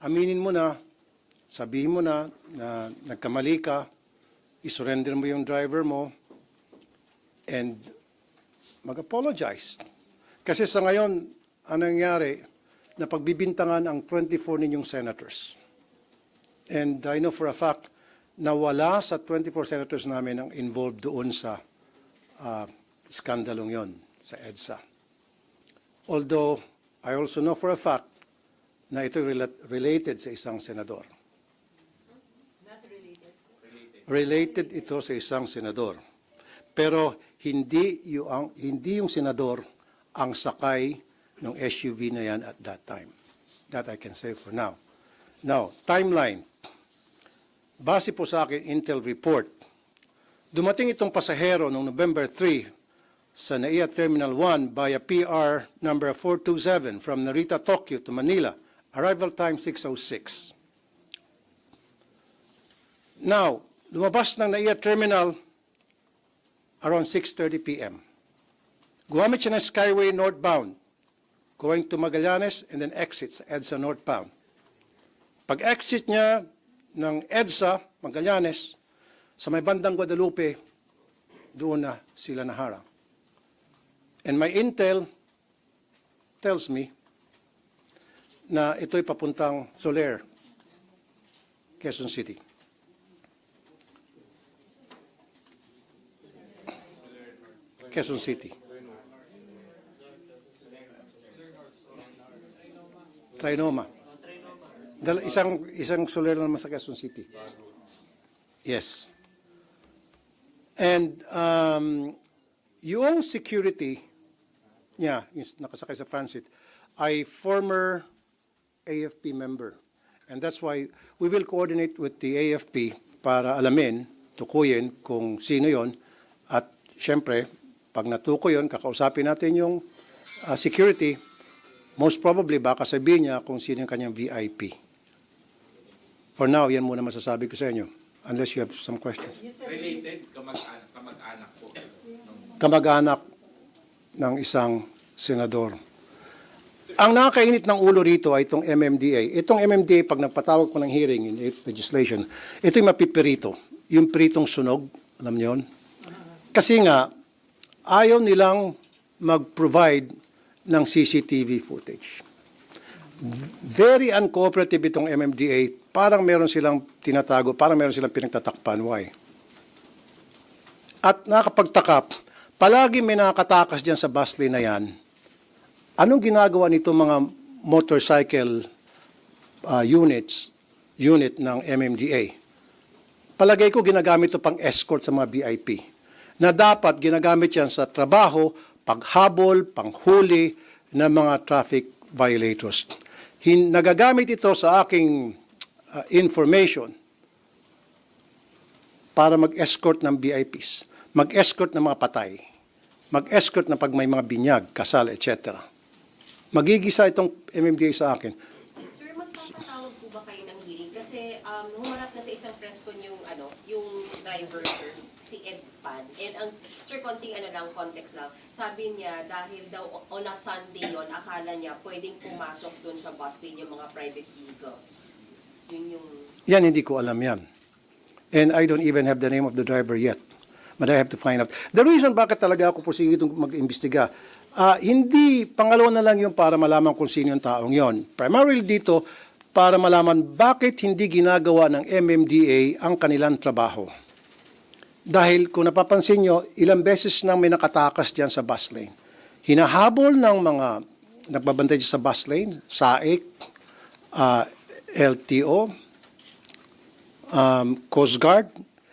aminin mo na, sabihin mo na na nagkamali ka, isurrender mo yung driver mo, and mag-apologize. Kasi sa ngayon, ano nangyari, na pagbibintangan ang 24 ninyong senators. And I know for a fact na wala sa 24 senators namin ang involved doon sa uh, skandalong yon sa EDSA. Although, I also know for a fact na ito rela- related sa isang senador. Not related. Related ito sa isang senador. Pero hindi yung, hindi yung senador ang sakay ng SUV na yan at that time. That I can say for now. Now, timeline. Base po sa akin Intel report, dumating itong pasahero noong November 3 sa NAIA Terminal 1 via PR number 427 from Narita, Tokyo to Manila. Arrival time 606. Now, lumabas ng NAIA Terminal around 6.30 p.m. Gumamit siya ng Skyway northbound, going to Magallanes and then exits EDSA northbound. Pag exit niya ng EDSA, Magallanes, sa may bandang Guadalupe, doon na sila naharang. And my intel tells me na ito'y papuntang Soler, Quezon City. Quezon City. Trinoma. Dal isang isang solar lang naman sa Quezon City. Yes. And um, yung security niya, yung nakasakay sa transit, ay former AFP member. And that's why we will coordinate with the AFP para alamin, tukuyin kung sino yon At syempre, pag natuko yon kakausapin natin yung uh, security. Most probably, baka sabihin niya kung sino yung kanyang VIP. For now, yan muna masasabi ko sa inyo. Unless you have some questions. Related kamag-anak, kamag-anak po. Kamag-anak ng isang senador. Ang nakakainit ng ulo rito ay itong MMDA. Itong MMDA, pag nagpatawag ko ng hearing in legislation, ito yung mapipirito. Yung pritong sunog, alam niyo yun? Kasi nga, ayaw nilang mag-provide ng CCTV footage. Very uncooperative itong MMDA. Parang meron silang tinatago, parang meron silang pinagtatakpan. Why? At nakapagtaka, palagi may nakatakas dyan sa bus lane na yan. Anong ginagawa nito mga motorcycle uh, units, unit ng MMDA? Palagay ko ginagamit ito pang escort sa mga VIP. Na dapat ginagamit yan sa trabaho, paghabol, panghuli ng mga traffic violators. Hin, nagagamit ito sa aking uh, information para mag-escort ng VIPs, mag-escort ng mga patay, mag-escort na pag may mga binyag, kasal, etc. Magigisa itong MMDA sa akin. Sir, magpapatawag po ba kayo ng hearing? Kasi um, humarap na sa isang press con yung, ano, yung driver, sir, si Ed Pan. And ang, sir, konting ano lang, context lang. Sabi niya, dahil daw on a Sunday yon akala niya pwedeng pumasok doon sa bus lane yung mga private vehicles. Yun yung... Yan, hindi ko alam yan. And I don't even have the name of the driver yet. But I have to find out. The reason bakit talaga ako pusigit mag-imbestiga, ah, hindi, pangalawa na lang yung para malaman kung sino yung taong yon. Primarily dito, para malaman bakit hindi ginagawa ng MMDA ang kanilang trabaho. Dahil kung napapansin nyo, ilang beses nang may nakatakas dyan sa bus lane. Hinahabol ng mga nagbabantay sa bus lane, SAIC, ah, LTO, um, Coast Guard.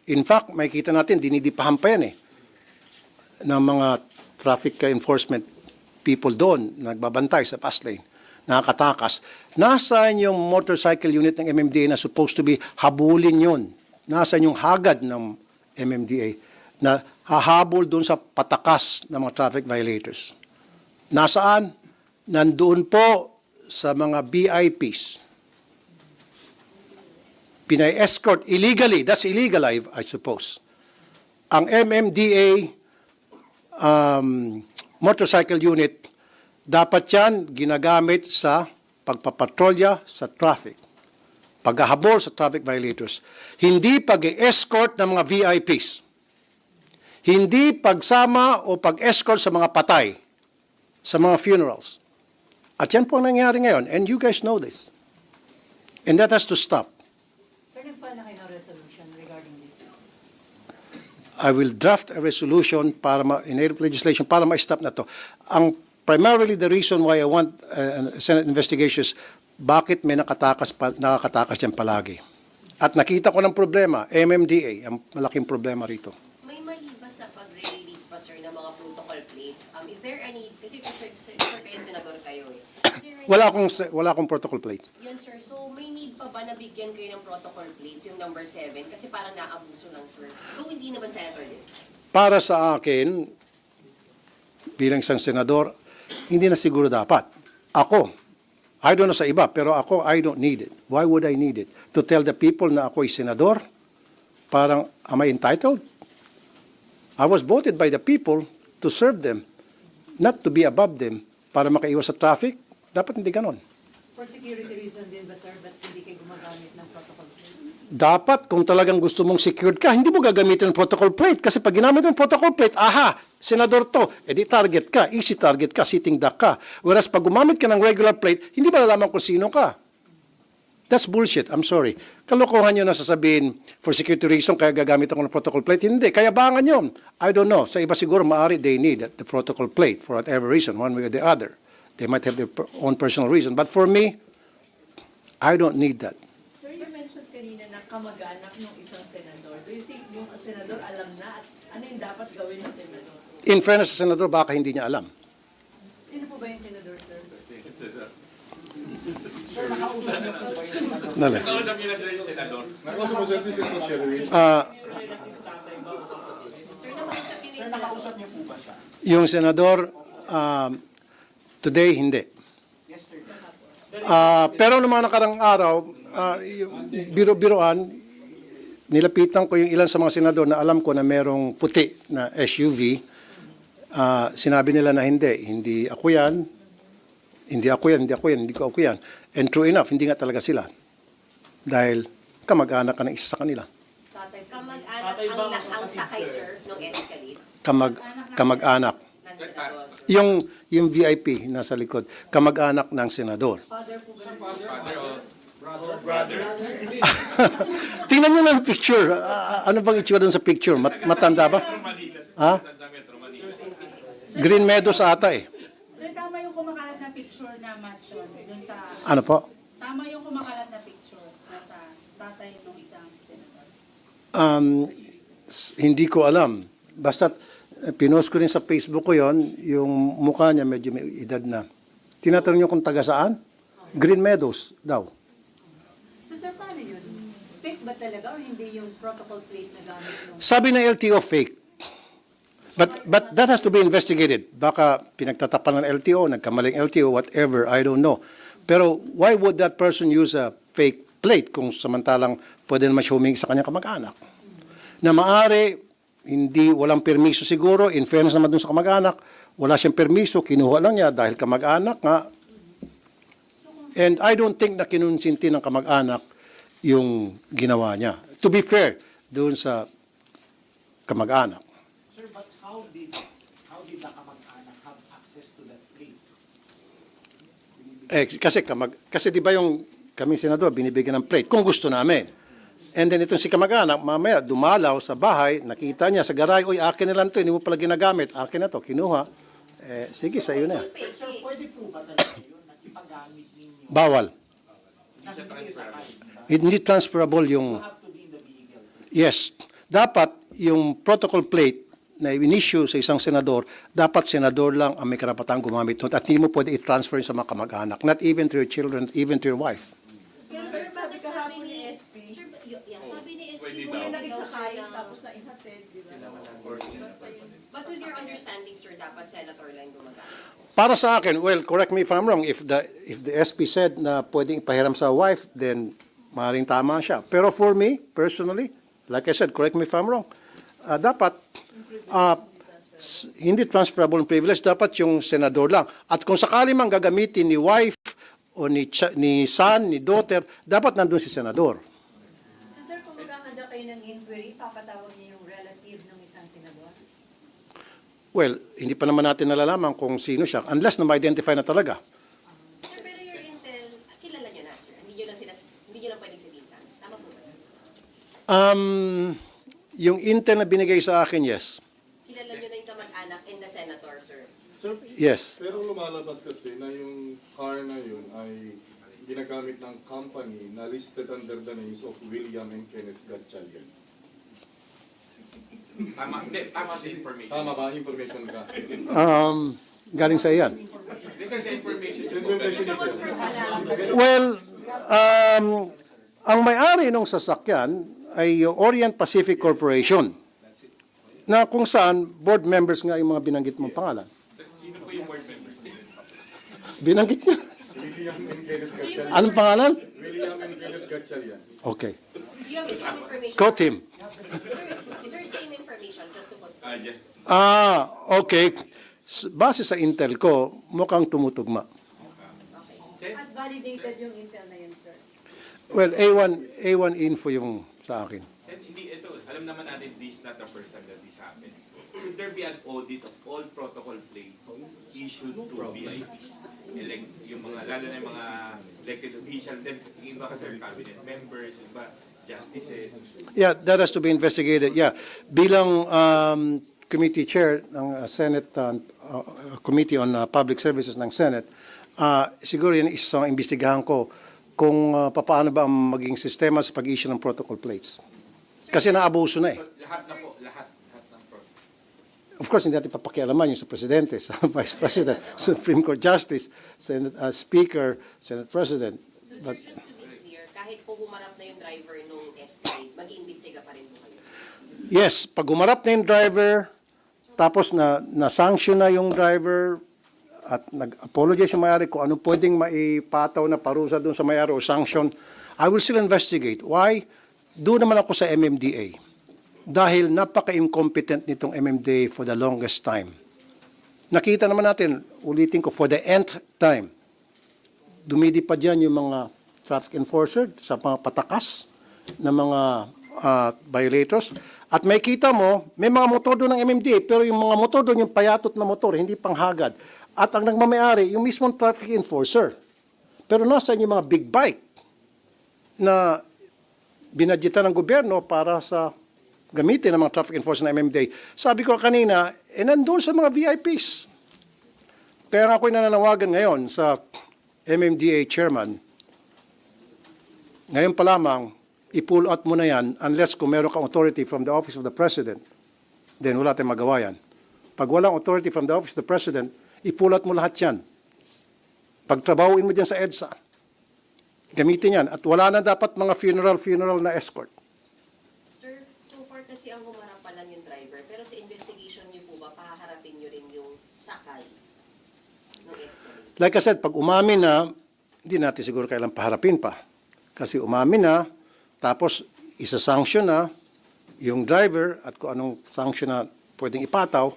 In fact, makikita natin, dinidipahan pa yan eh, ng mga traffic enforcement people doon, nagbabantay sa bus lane, nakakatakas. Nasaan yung motorcycle unit ng MMDA na supposed to be habulin yun? Nasaan yung hagad ng MMDA na hahabol doon sa patakas ng mga traffic violators? Nasaan? Nandoon po sa mga VIPs pinay-escort illegally. That's illegal, I, I suppose. Ang MMDA um, motorcycle unit, dapat yan ginagamit sa pagpapatrolya sa traffic. paghahabol sa traffic violators, hindi pag-escort ng mga VIPs, hindi pagsama o pag-escort sa mga patay, sa mga funerals. At yan po ang nangyari ngayon, and you guys know this. And that has to stop. Sir, nag-file na kayo ng resolution regarding this? I will draft a resolution para ma, of legislation para ma-stop na to. Ang primarily the reason why I want uh, Senate investigations, bakit may nakatakas pa, nakakatakas yan palagi. At nakita ko ng problema, MMDA, ang malaking problema rito. May mali ba sa pag-release pa, sir, ng mga protocol plates? Um, is there any, kasi sir, sir, sir kayo, senador kayo eh. Wala akong wala akong protocol plate. Yun, sir. So, pa ba na bigyan kayo ng protocol plates, yung number 7? Kasi parang naabuso lang, sir. Though hindi naman senator this. Para sa akin, bilang isang senador, hindi na siguro dapat. Ako, I don't know sa iba, pero ako, I don't need it. Why would I need it? To tell the people na ako ay senador? Parang, am I entitled? I was voted by the people to serve them, not to be above them para makaiwas sa traffic. Dapat hindi ganon. For security reason din ba, sir, ba't hindi kayo gumagamit ng protocol? dapat kung talagang gusto mong secured ka, hindi mo gagamitin ng protocol plate. Kasi pag ginamit ng protocol plate, aha, senador to, edi target ka, easy target ka, sitting duck ka. Whereas pag gumamit ka ng regular plate, hindi ba nalaman kung sino ka? That's bullshit. I'm sorry. Kalokohan nyo na sasabihin, for security reason, kaya gagamit ako ng protocol plate. Hindi. Kaya bangan yun. I don't know. Sa iba siguro, maaari they need the protocol plate for whatever reason, one way or the other. They might have their per- own personal reason. But for me, I don't need that. Sir, you mentioned kanina na kamag-anak ng isang senador. Do you think yung senador alam na at ano yung dapat gawin ng senador? In fairness sa senador, baka hindi niya alam. Sino po ba yung senador, sir? Dali. Kausap niyo na sila yung senador. Ah, Sir, nakausap niyo yung senador. yung senador, um, today, hindi. Ah, pero noong mga nakarang araw, ah, yung biro-biroan, nilapitan ko yung ilan sa mga senador na alam ko na merong puti na SUV. Ah, sinabi nila na hindi, hindi ako yan, hindi ako yan, hindi ako yan, hindi ko ako yan. And true enough, hindi nga talaga sila. Dahil kamag-anak ka ng isa sa kanila. Kamag-anak ang, la- ang sakay, sir, nung Escalade Kamag, kamag-anak. ng senador. Yung, yung VIP nasa likod, kamag-anak ng senador. Father po ba? Tingnan nyo lang ang picture. Ah, ano bang itsura doon sa picture? Mat- matanda ba? Ha? Green Meadows ata eh. Sir, tama yung kumakalat na picture na mansion dun sa... Ano po? Tama yung kumakalat na picture na sa tatay ng isang senator. Um, hindi ko alam. Basta pinost ko rin sa Facebook ko yon yung mukha niya medyo may edad na. Tinatanong niyo kung taga saan? Green Meadows daw. So, sir, paano yun? Fake ba talaga or hindi yung protocol plate na gamit nung... Sabi ng LTO fake. But but that has to be investigated. Baka pinagtatapan ng LTO, nagkamaling LTO, whatever, I don't know. Pero why would that person use a fake plate kung samantalang pwede naman siya humingi sa kanyang kamag-anak? Na maari, hindi, walang permiso siguro, in fairness naman dun sa kamag-anak, wala siyang permiso, kinuha lang niya dahil kamag-anak nga. And I don't think na kinunsinti ng kamag-anak yung ginawa niya. To be fair, doon sa kamag-anak. Sir, but how did, how did the kamag-anak have access to that plate? Eh, kasi kamag, kasi di ba yung kami senador binibigyan ng plate kung gusto namin. And then itong si kamag-anak, mamaya dumalaw sa bahay, nakita niya sa garay, uy, akin na lang to, hindi mo pala ginagamit, akin na to, kinuha. Eh, sige, sa iyo na. Sir, pwede po ba talaga yun na ipagamit ninyo Bawal. hindi transferable yung, yes, dapat yung protocol plate na in-issue sa isang senador, dapat senador lang ang may karapatang gumamit nun at hindi mo pwede i-transfer sa mga kamag-anak, not even to your children, even to your wife. Sir, Sir, sabi kahapon. Sir, y- yeah, sabi ni SP, Hindi daw. siya nagisakay ng- tapos na ihatid, di ba? But with your understanding, sir, dapat senator lang gumagamit. Para sa akin, well, correct me if I'm wrong, if the if the SP said na pwedeng ipahiram sa wife, then maaaring tama siya. Pero for me, personally, like I said, correct me if I'm wrong, ah, dapat ah, s- hindi transferable ng privilege, dapat yung senador lang. At kung sakali mang gagamitin ni wife o ni, cha- ni son, ni daughter, dapat nandun si senador. So sir, kung maghahanda kayo ng inquiry, papatawag niyo yung relative ng isang senador? Well, hindi pa naman natin nalalaman kung sino siya unless na ma-identify na talaga. Sir, pero your intel, kilala nyo na, sir. Hindi nyo lang, sila, hindi nyo lang pwedeng sabihin sa amin. Tama po ba, sir? Um, yung intel na binigay sa akin, yes. Kilala nyo na yung kamag-anak and the senator, sir. Sir, Yes. pero lumalabas kasi na yung car na yun ay ginagamit ng company na listed under the names of William and Kenneth Gatchalian. Tama, hindi, tama sa information. Tama ba? Information ka? Um, galing sa iyan. This is information. Information is. Well, um, ang may-ari ng sasakyan ay Orient Pacific Corporation na kung saan board members nga yung mga binanggit mong pangalan. Sino po yung board member? Binanggit niya. William and Kenneth Gatchalian. Anong pangalan? William and Kenneth Gatchalian. Okay. You have the same information. Quote him. Sir, same information, just to confirm. Ah, yes. Ah, okay. S- Base sa intel ko, mukhang tumutugma. Okay. At validated yung intel na yun, sir. Well, A1, A1 info yung sa akin. Sen, hindi, ito, alam naman natin this is not the first time that this happened. Should there be an audit of all protocol plates issued to VIPs? Elect, yung mga, lalo na yung mga elected official, then yung iba kasi cabinet members, yung iba justices. Yeah, that has to be investigated. Yeah. Bilang um, committee chair ng uh, Senate uh, uh, Committee on uh, Public Services ng Senate, uh, siguro yan isa sa imbestigahan ko kung uh, paano ba ang maging sistema sa pag-issue ng protocol plates. Kasi naabuso na eh. So, lahat na po, lahat. Of course, hindi natin papakialaman yung sa Presidente, sa Vice President, Supreme Court Justice, Senate uh, Speaker, Senate President. So, But, sir, just to be clear, kahit po humarap na yung driver nung Escalade, mag-iimbestiga pa rin po kayo. yes, pag umarap na yung driver, tapos na, na-sanction na yung driver, at nag-apologize yung mayari kung ano pwedeng maipataw na parusa doon sa mayari o sanction, I will still investigate. Why? Doon naman ako sa MMDA. Dahil napaka-incompetent nitong MMDA for the longest time. Nakita naman natin, ulitin ko, for the nth time, dumidi pa dyan yung mga traffic enforcer sa mga patakas ng mga ah, violators. At may kita mo, may mga motor doon ng MMDA, pero yung mga motor doon, yung payatot na motor, hindi panghagad. At ang nagmamayari, yung mismong traffic enforcer. Pero nasa yung mga big bike na binadyetan ng gobyerno para sa gamitin ng mga traffic enforcer ng MMDA. Sabi ko kanina, eh nandun sa mga VIPs. Kaya nga ako'y nananawagan ngayon sa MMDA chairman, ngayon pa lamang, i-pull out mo na yan unless kung meron kang authority from the office of the president, then wala tayong magawa yan. Pag walang authority from the office of the president, i-pull out mo lahat yan. Pagtrabahuin mo dyan sa EDSA. Gamitin yan. At wala na dapat mga funeral-funeral na escort. Kasi ang humarap pa lang yung driver, pero sa investigation niyo po ba, pahaharapin niyo rin yung sakay ng Escalade? Like I said, pag umamin na, hindi natin siguro kailang paharapin pa. Kasi umamin na, tapos isa-sanction na yung driver at kung anong sanction na pwedeng ipataw,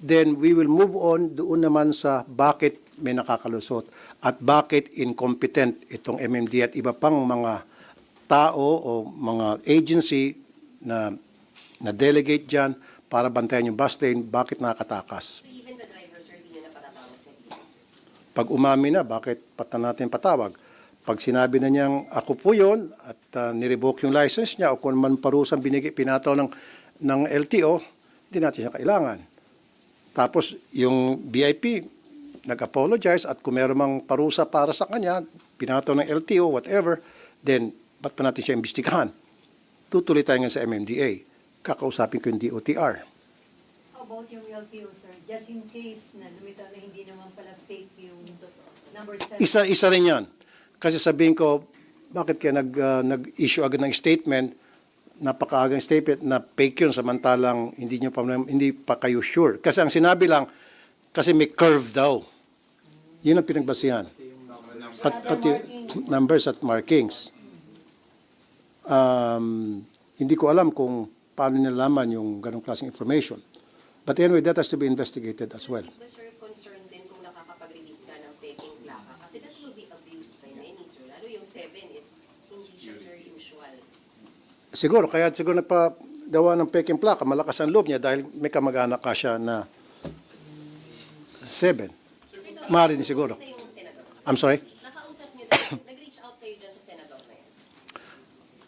then we will move on doon naman sa bakit may nakakalusot at bakit incompetent itong MMD at iba pang mga tao o mga agency na na delegate dyan para bantayan yung bus lane, bakit nakakatakas. So even the driver, sir, hindi na patatawag sa? Pag umami na, bakit pata natin patawag? Pag sinabi na niyang ako po yun at uh, nirevoke yung license niya o kung man parusang binigay, pinataw ng, ng LTO, hindi natin siya kailangan. Tapos yung VIP, nag-apologize at kung meron mang parusa para sa kanya, pinataw ng LTO, whatever, then ba't pa natin siya imbestigahan? Tutuloy tayo nga sa MMDA. Kakausapin ko yung DOTR. How about yung LTO, sir? Just in case na lumitaw na hindi naman pala fake yung number seven. Isa isa rin 'yan. Kasi sabihin ko, bakit kaya nag ah, nag-issue agad ng statement, napakaagang statement na fake yun samantalang hindi niyo pa hindi pa kayo sure. Kasi ang sinabi lang kasi may curve daw. Yun ang pinagbasihan. Pat, pati numbers at markings. Um, hindi ko alam kung paano nalaman yung ganong klaseng information. But anyway, that has to be investigated as well. Mr. Concerned din kung nakakapag-release nga ng peking plaka kasi that will be abused by many, sir. Lalo yung 7 is hindi siya, sir, usual. Siguro, kaya siguro nagpagawa ng peking plaka, malakas ang loob niya dahil may kamag-anak ka siya na 7. Maaari ni siguro. I'm sorry? Nakausap niyo,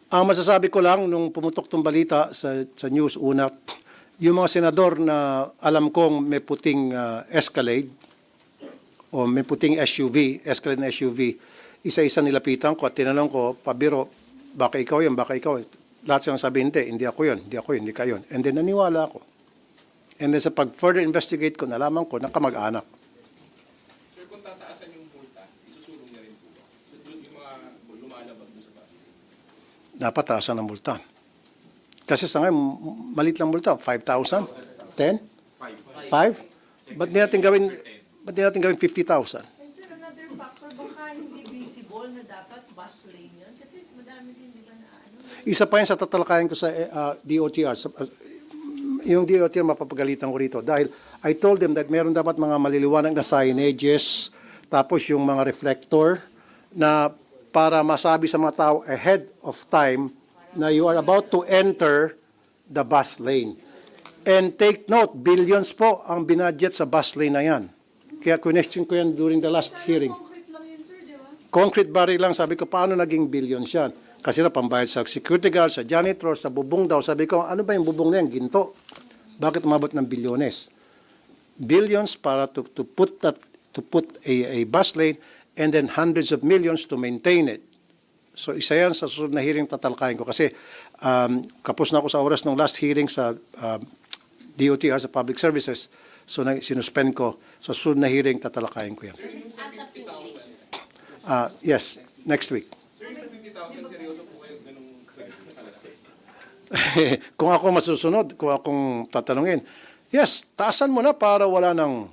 ang masasabi ko lang, nung pumutok tong balita sa, sa news una, yung mga senador na alam kong may puting ah, Escalade o may puting SUV, Escalade na SUV, isa-isa nilapitan ko at tinanong ko, pabiro, baka ikaw yun, baka ikaw. Lahat silang sabi, hindi, hindi ako yun, hindi ako yun, hindi ka yun. And then naniwala ako. And then sa pag further investigate ko, nalaman ko na kamag-anak. Sir, kung tataasan yung multa, isusulong niya rin po ba? So, doon yung mga lumalabag doon sa bus. Dapat taasan ng multa. Kasi sa ngayon, malit lang multa, 5,000? 10? 5? Ba't di natin gawin, ba't di natin gawin 50,000? And sir, another factor, baka hindi visible na dapat bus lane yun. Kasi madami din, di ba, na ano. Isa pa yan sa tatalakayan ko sa eh, ah, DOTR. Sa- ah, yung DOTR mapapagalitan ko rito dahil I told them that meron dapat mga maliliwanag na signages tapos yung mga reflector na para masabi sa mga tao ahead of time na you are about to enter the bus lane. And take note, billions po ang binadget sa bus lane na yan. Kaya question ko yan during the last hearing. Concrete barrier lang, sabi ko, paano naging billions yan? Kasi na pambayad sa security guard, sa janitor, sa bubong daw. Sabi ko, ano ba yung bubong na yan? Ginto. Bakit umabot ng bilyones? Billions para to, to put that to put a, a bus lane and then hundreds of millions to maintain it. So isa yan sa susunod na hearing tatalakayin ko kasi um, kapos na ako sa oras ng last hearing sa um, DOTR sa public services. So na, sinuspend ko sa susunod na hearing tatalakayin ko yan. Ah, yes, next week. Sir, yung sa 50,000, seryoso po kayo ganung nakalaki? kung ako masusunod, kung akong tatanungin, yes, taasan mo na para wala nang,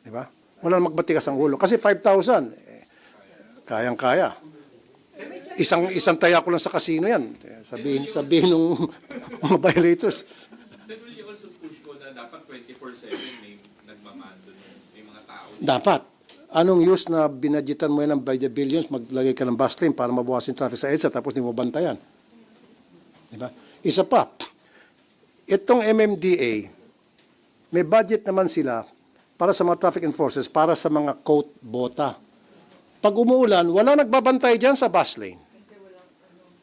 di ba? Wala nang magbatigas ang ulo. Kasi 5,000, eh, kayang-kaya. Isang isang taya ko lang sa kasino yan. Sabihin, sabihin ng mga violators. Sir, also push ko na dapat 24-7 may nagmamando may mga tao? Dapat. Anong use na binadgetan mo yan ng by the billions, maglagay ka ng bus lane para mabawasan yung traffic sa EDSA tapos hindi mo bantayan. Di ba? Isa pa, itong MMDA, may budget naman sila para sa mga traffic enforcers, para sa mga coat bota. Pag umuulan, wala nagbabantay dyan sa bus lane.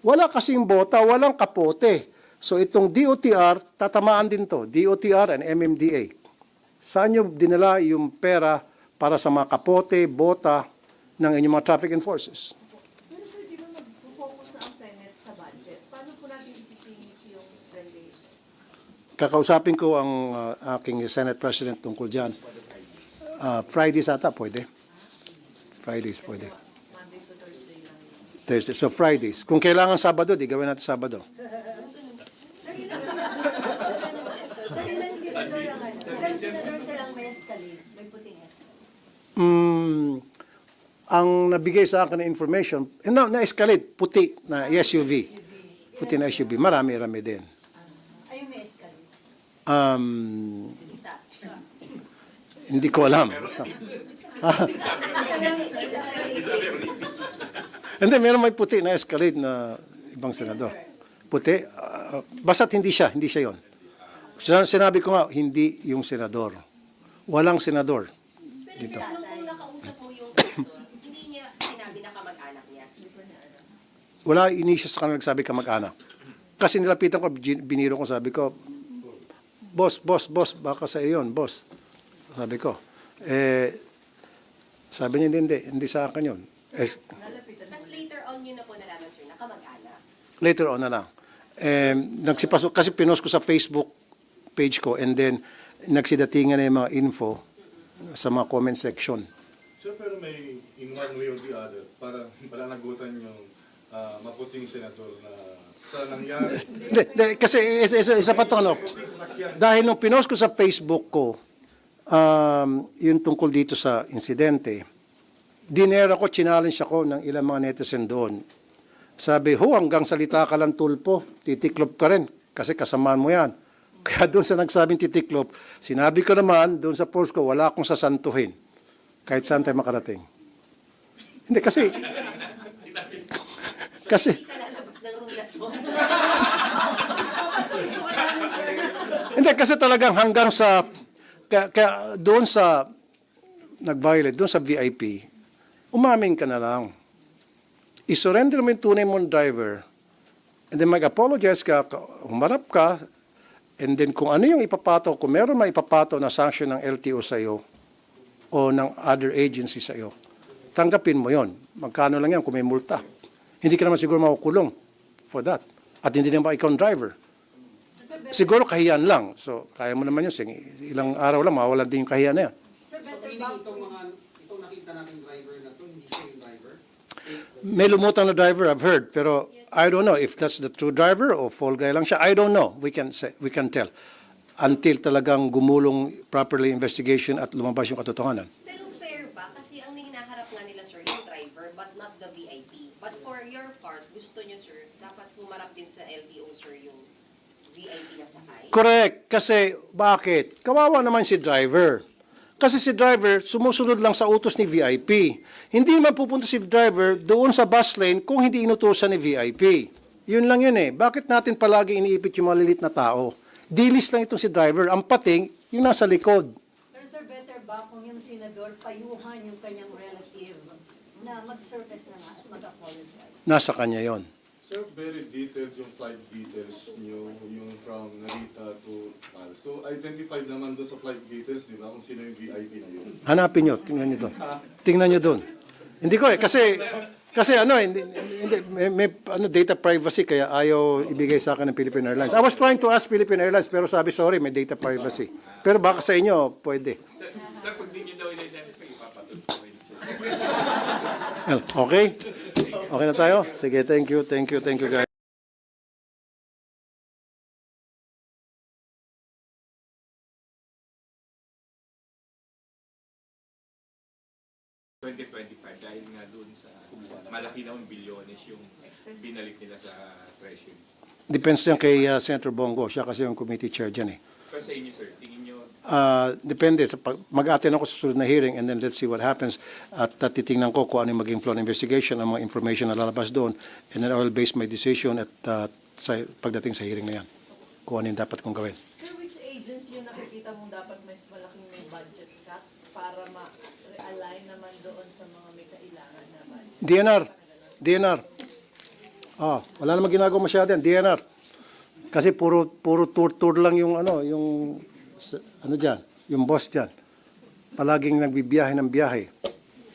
Wala kasing bota, walang kapote. So itong DOTR, tatamaan din to, DOTR and MMDA. Saan nyo dinala yung pera para sa mga kapote, bota ng inyong mga traffic enforcers? Pero sir, di ba mag-focus na ang Senate sa budget? Paano po natin isisingit yung revelation? Kakausapin ko ang uh, aking Senate President tungkol dyan. Uh, Fridays ata, pwede. Fridays, pwede. Monday to Thursday lang yun. Thursday. So Fridays. Kung kailangan Sabado, di gawin natin Sabado. Sir, ilang senador? sir, ilang senador lang? Ilang senador sir ang may escalade? May puting escalade? Mm, ang nabigay sa akin na information, eh, na, na-escalate, puti na SUV. Puti na SUV. Marami-rami din. Ayun, may escalade. Um, Isa. hindi ko alam. Hindi, meron may puti na escalade na ibang senador. Puti, ah, basta't hindi siya, hindi siya yon. Sinabi ko nga, hindi yung senador. Walang senador. Pero Dito. sir, nung nakausap mo yung senador, hindi niya sinabi na kamag-anak niya. Wala inisya sa kanila nagsabi ka mag-anak. Kasi nilapitan ko, bin- biniro ko, sabi ko, boss, boss, boss, baka sa iyon, boss. Sabi ko, eh, sabi niya, hindi, hindi, hindi sa akin yun. Eh, Tapos later on yun na po nalaman, sir, na kamag-anak. later on na lang. Eh, nagsipasok, kasi pinost ko sa Facebook page ko and then nagsidatingan na yung mga info sa mga comment section. Sir, pero may in one way or the other, para palanagutan yung ah, maputing senador na sa nangyari. Hindi, hindi, kasi isa, isa, isa pa to ano, dahil nung pinost ko sa Facebook ko, um, yung tungkol dito sa insidente, dinera ko, challenge ako ng ilang mga netizen doon. Sabi, ho, hanggang salita ka lang tulpo, titiklop ka rin, kasi kasamaan mo yan. Kaya doon sa nagsabing titiklop, sinabi ko naman, doon sa post ko, wala akong sasantuhin. Kahit saan tayo makarating. Hindi, kasi, kasi, Hindi kasi talagang hanggang sa, kaya, kaya doon sa, nag-violate, doon sa VIP, umamin ka na lang. I-surrender mo yung tunay mong driver, and then mag-apologize ka, humarap ka, and then kung ano yung ipapato, kung meron may ipapato na sanction ng LTO sa iyo o ng other agency sa iyo, tanggapin mo yon. Magkano lang yan kung may multa. Hindi ka naman siguro makukulong for that. At hindi naman ikaw ang driver. Siguro kahiyan lang. So, kaya mo naman yun. Sige, ilang araw lang, mawawalan din yung kahiyan na yan. Sir, better Meaning ba itong mga, itong nakita nating driver na to, hindi siya yung driver. May lumutang na driver, I've heard. Pero I don't know if that's the true driver o fall guy lang siya. I don't know. We can say, we can tell. Until talagang gumulong properly investigation at lumabas yung katotohanan. Pero fair ba? Kasi ang hinaharap nga nila, sir, yung driver, but not the VIP. But for your part, gusto nyo, sir, dapat humarap din sa LTO, sir, yung VIP na sakay. Correct. Kasi bakit? Kawawa naman si driver. Kasi si driver, sumusunod lang sa utos ni VIP. Hindi man pupunta si driver doon sa bus lane kung hindi inutusan ni VIP. Yun lang yun eh. Bakit natin palagi iniipit yung malilit na tao? Dilis lang itong si driver. Ang pating, yung nasa likod. Pero sir, better ba kung yung senador payuhan yung kanyang relative na mag-surface na nga at mag-apologize? Nasa kanya yon. Sir, very detailed yung flight details niyo, yung from Narita to Tal. So, identified naman doon sa flight details, di ba, kung sino yung VIP na yun. Hanapin nyo. Tingnan nyo doon. Tingnan nyo doon. Hindi ko eh. Kasi, kasi ano, hindi, hindi, may, may ano, data privacy kaya ayaw ibigay sa akin ng Philippine Airlines. I was trying to ask Philippine Airlines pero sabi, sorry, may data privacy. Pero baka sa inyo, pwede. Sir, sir pag di nyo daw sir. Well, Okay? Okay na tayo? Sige, thank you, thank you, thank you guys. Twenty twenty-five dahil nga doon sa malaki na bilyones yung binalik nila sa treasury. Depends yan kay uh, Senator Bongo. Siya kasi yung committee chair dyan eh. Pero sa inyo sir, tingin Ah, depende. Sa pag, mag-attend ako sa susunod na hearing and then let's see what happens. At uh, titingnan ko kung ano yung maging flow investigation, ang mga information na lalabas doon. And then I will base my decision at uh, sa, pagdating sa hearing na yan. Kung ano yung dapat kong gawin. Sir, which agency yung nakikita mong dapat mas malaking may budget cut para ma-realign naman doon sa mga may kailangan na budget? DNR. DNR. Ah, wala namang ginagawa masyado yan. DNR. Kasi puro puro tour-tour lang yung ano, yung ano diyan, yung boss diyan. Palaging nagbibiyahe ng biyahe.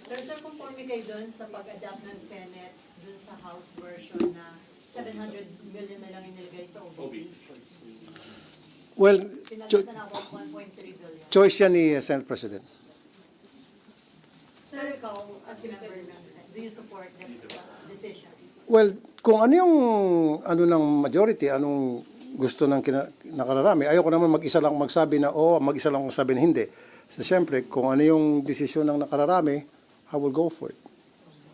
Pero sir, conforme kayo doon sa pag-adapt ng Senate doon sa House version na 700 million na lang inilagay sa OBP. Well, cho- Pinag-isa na 1.3 billion. choice yan ni uh, Senate President. Sir, ikaw, as a member ng Senate, do you support that uh, decision? Well, kung ano yung ano ng majority, anong gusto ng kina, nakararami, ayoko naman mag-isa lang magsabi na oo, mag-isa lang magsabi na hindi. So, siyempre, kung ano yung desisyon ng nakararami, I will go for it.